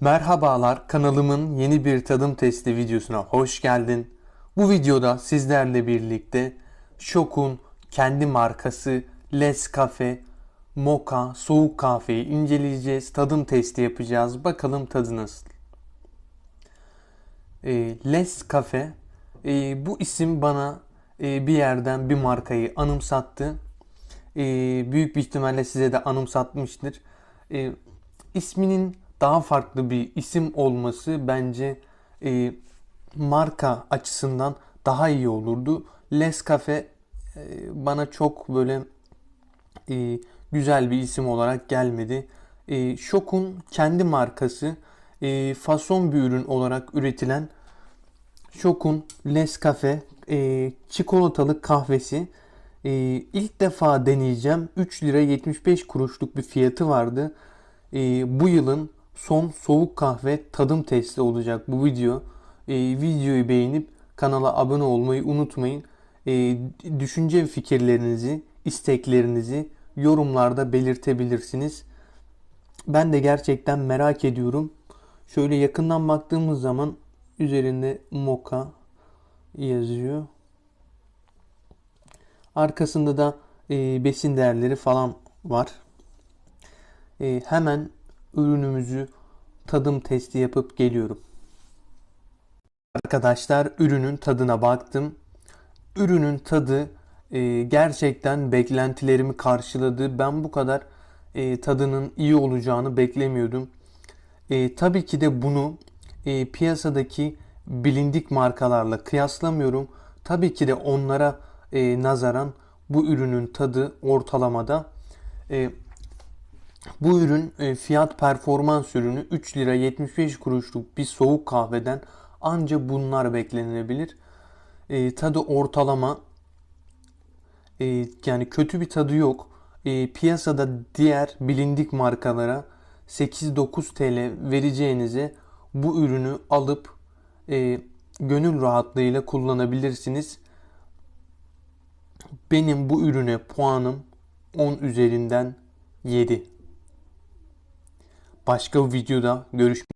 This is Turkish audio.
Merhabalar, kanalımın yeni bir tadım testi videosuna hoş geldin. Bu videoda sizlerle birlikte Şok'un kendi markası Les Cafe Mocha soğuk kahveyi inceleyeceğiz. Tadım testi yapacağız. Bakalım tadı nasıl? E, Les Cafe e, bu isim bana e, bir yerden bir markayı anımsattı. E, büyük bir ihtimalle size de anımsatmıştır. E, isminin daha farklı bir isim olması bence e, marka açısından daha iyi olurdu. Les Cafe e, bana çok böyle e, güzel bir isim olarak gelmedi. E, Şok'un kendi markası e, fason bir ürün olarak üretilen Şok'un Les Cafe e, çikolatalı kahvesi. E, ilk defa deneyeceğim. 3 lira 75 kuruşluk bir fiyatı vardı. E, bu yılın son soğuk kahve tadım testi olacak bu video. E, videoyu beğenip kanala abone olmayı unutmayın. E, düşünce ve fikirlerinizi, isteklerinizi yorumlarda belirtebilirsiniz. Ben de gerçekten merak ediyorum. Şöyle yakından baktığımız zaman üzerinde moka yazıyor. Arkasında da e, besin değerleri falan var. E, hemen ürünümüzü tadım testi yapıp geliyorum. Arkadaşlar ürünün tadına baktım. Ürünün tadı e, gerçekten beklentilerimi karşıladı. Ben bu kadar e, tadının iyi olacağını beklemiyordum. E, tabii ki de bunu e, piyasadaki bilindik markalarla kıyaslamıyorum. Tabii ki de onlara e, nazaran bu ürünün tadı ortalamada. E, bu ürün e, fiyat performans ürünü 3 lira 75 kuruşluk bir soğuk kahveden anca bunlar beklenilebilir. E, tadı ortalama e, yani kötü bir tadı yok. E, piyasada diğer bilindik markalara 8-9 TL vereceğinize bu ürünü alıp e, gönül rahatlığıyla kullanabilirsiniz. Benim bu ürüne puanım 10 üzerinden 7. Başka bir videoda görüşmek